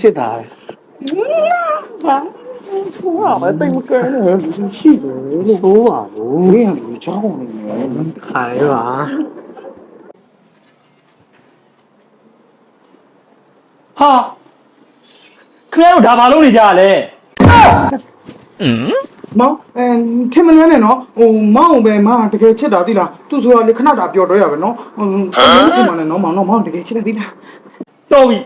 ချစ်တာပဲဟာဆိုးရမယ်တိတ်မကဲနဲ့ရှိတယ်လို့ဆိုးပါဘူးမင်းကလူချောင်းနေတယ်ခိုင်ပါဟာခင်ဗျားတို့ဒါဘာလုပ်နေကြလဲမောင်အဲထင်မလဲနဲ့နော်ဟိုမောင်ပဲမတကယ်ချစ်တာသိလားသူဆိုတာလေခဏတာပျော်တော့ရပဲနော်ဟိုဘယ်လိုထင်မလဲနော်မောင်နော်မောင်တကယ်ချစ်တယ်သိလားတော်ပြီ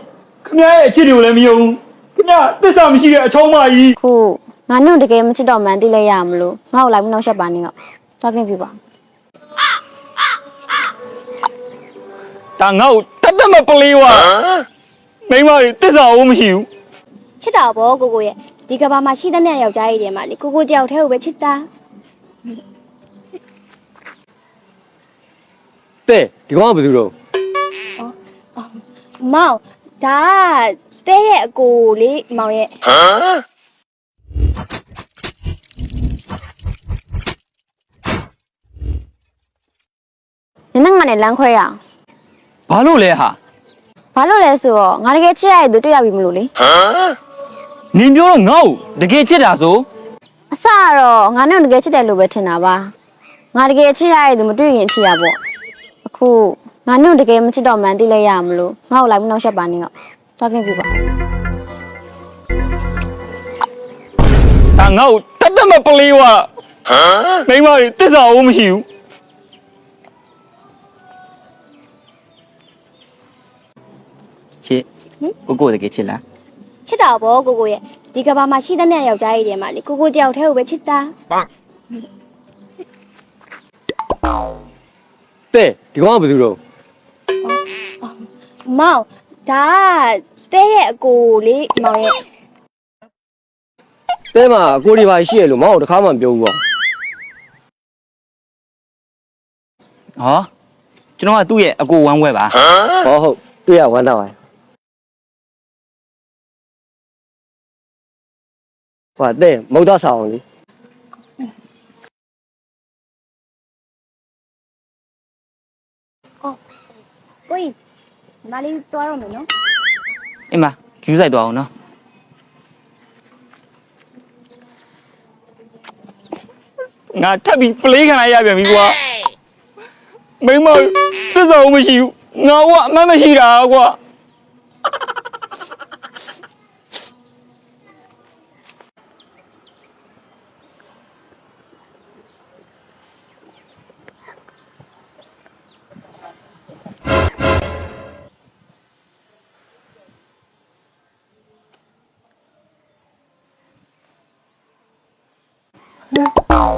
ခင်ဗျားရဲ့အချစ်တွေကိုလည်းမယုံဘူးခင်ဗျားသစ္စာမရှိတဲ့အချောင်းမကြီးခုငါနှုတ်တကယ်မချစ်တော့မှန်းသိလိုက်ရမလို့ငါ့ကိုလိုက်မနှောက်ရှက်ပါနဲ့တော့တောက်ခင်ပြပါဒါငါ့ကိုတတ်တတ်မပလေးဝါမိန်းမတွေသစ္စာအိုးမရှိဘူးချစ်တာဗောကိုကိုရဲ့ဒီကဘာမှာရှိသမျှယောက်ျားကြီးတွေမှာလေကိုကိုတယောက်တည်းကိုပဲချစ်တာတဲ့ဒီကောင်ကဘယ်သူတော့မောင် ဒါကတဲရဲ့အကိုလေးမောင်ရဲ့ဟမ်နင်ငါနဲ့လမ်းခွဲရအောင်ဘာလို့လဲဟာဘာလို့လဲဆိုတော့ငါတကယ်ချစ်ရတဲ့သူတွေ့ရပြီမလို့လေနင်ပြောတော့ငါ့ကိုတကယ်ချစ်တာဆိုအစကတော့ငါနဲ့တကယ်ချစ်တယ်လို့ပဲထင်တာပါငါတကယ်ချစ်ရတဲ့သူမတွေ့ရင်ချစ်ရပေါ့အခု ငါနဲ့တကယ်မချစ်တော့မှန်းသိလိုက်ရမလို့ငါ့ကိုလိုက်မနှောက်ရှက်ပါနဲ့တော့တောက်ခင်ပြပါဒါငါ့ကိုတတ်တတ်မပလေးဝါမိန်းမတွေသစ္စာအိုးမရှိဘူးချစ်ကိုကိုတကယ်ချစ်လားချစ်တာဗောကိုကိုရဲ့ဒီကဘာမှာရှိသမျှယောက်ျားကြီးတွေမှာလေကိုကိုတယောက်တည်းကိုပဲချစ်တာတဲ့ဒီကောင်ကဘယ်သူတော့ မောင်ဒါကတဲရဲ့အကိုလေးမောင်ရဲ့တဲမှာအကိုဒီပါရှိရလို့မောင်တို့တစ်ခါမှမပြောဘူးပေါ့ဟောကျွန်တော်ကသူ့ရဲ့အကိုဝမ်းဝဲပါဟောဟုတ်တွေ့ရဝမ်းသာပါဟွာတဲ့မုတ်သားဆောင်လေ ကိုကြီးမလေးတွားတော့မယ်နော်အင်းမကျူးဆိုင်သွားအောင်နော်ငါထပ်ပြီးပလေးခံလိုက်ရပြန်ပြီကွာမိန်းမတွေသစ္စာအိုးမရှိဘူးငါကအမှန်မရှိတာကွာ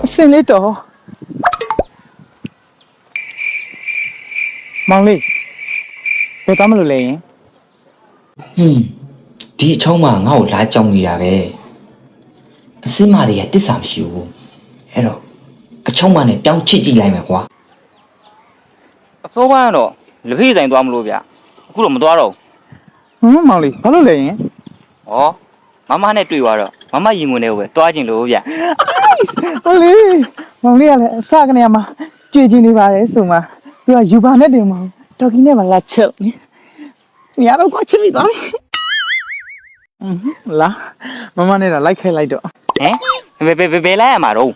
အစင်လေးတော့မောင်လေးဘယ်သားမလို့လဲရင်ဟွန်းဒီအချောင်းမငါ့ကိုလာကြောင်နေတာပဲအစင်းမတွေကတစ္ဆာမရှိဘူးအဲ့တော့အချောင်းမနဲ့ပြောင်းချစ်ကြည့်လိုက်မယ်ကွာအစောပိုင်းကတော့လက်ဖေးဆိုင်သွားမလို့ဗျအခုတော့မသွားတော့ဟမ်မောင်လေးဘာလို့လဲရင်ဘူးဩ မမနဲ့တွေ့သွားတော့မမရင်ဝင်နေကိုပဲသွားကျင်လို့ဗျဟောလေမောင်လေးကလည်းအစကနေမှာကြွေချင်နေပါတယ်ဆိုမှသူကယူပါနဲ့တင်မောင်တော်ကီနဲ့မှလာချုပ်နေမြားတော့ကွာချစ်မိသွားပြီအင်းလာမမနဲ့တော့လိုက်ခိုက်လိုက်တော့ဟမ်ဘယ်ဘယ်ဘယ်ဘယ်လိုက်ရမှာတော့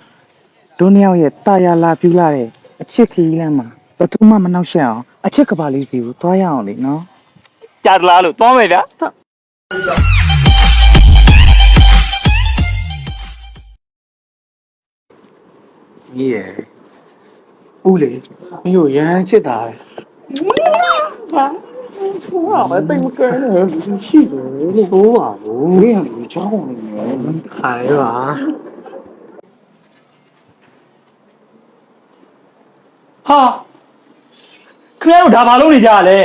တို့နှစ်ယောက်ရဲ့တာယာလာပြူလာတဲ့အချစ်ခီးလမ်းမှာဘယ်သူမှမနှောက်ရှက်အောင်အချစ်ကပါလေးစီကိုသွားရအောင်လေနော်ကြာသလားလို့သွားမယ်ဗျ ကြီးရယ်ဦးလေမြို့ရမ်းချစ်တာပဲဟာဆိုးရမယ်တိတ်မကဲနဲ့ရှိတယ်လို့ဆိုးပါဘူးမင်းကလူချောင်းနေတယ်ခိုင်ပါဟာခင်ဗျားတို့ဒါဘာလုပ်နေကြလဲ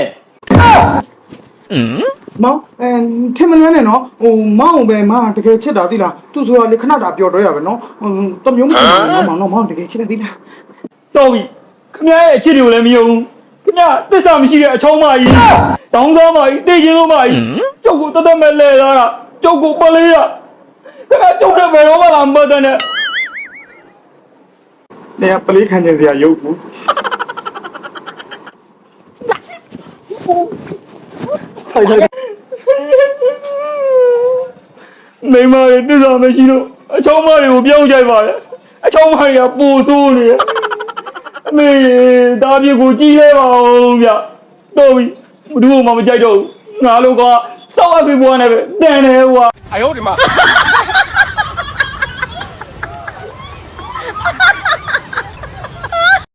မော င်အဲထင်မလဲနဲ့နော်ဟိုမောင်ပဲမတကယ်ချစ်တာသိလားသူဆိုတာလေခဏတာပျော်တော့ရပဲနော်ဟိုတမျိုးမထင်ဘူးနော်မောင်နော်မောင်တကယ်ချစ်တယ်သိလားတော်ပြီခင်ဗျားရဲ့အချစ်တွေကိုလည်းမယုံဘူးခင်ဗျားသစ္စာမရှိတဲ့အချောင်းမကြီးတောင်းစားမကြီးတေချင်းလို့မကြီးကျုပ်ကိုတသက်မဲ့လဲသားတာကျုပ်ကိုပလေးရခင်ဗျားကျုပ်နဲ့ဘယ်တော့မှမပတ်တဲ့နဲ့နေပလေးခံနေစရာရုပ်ဘူးထိုင်ထိုင် မိမတွေတစ္ဆာမရှိတော့အချောင်းမတွေကိုပြောင်းကြိုက်ပါလေအချောင်းမတွေကပိုဆိုးနေတယ်အမေဒါပြကိုကြည့်ရဲပါဦးဗျတော်ပြီဘူးမှမကြိုက်တော့ဘူးငါတို့ကစောက်အဖေဘွားနဲ့ပဲတန်တယ်ဟွာအယောဒီမှာ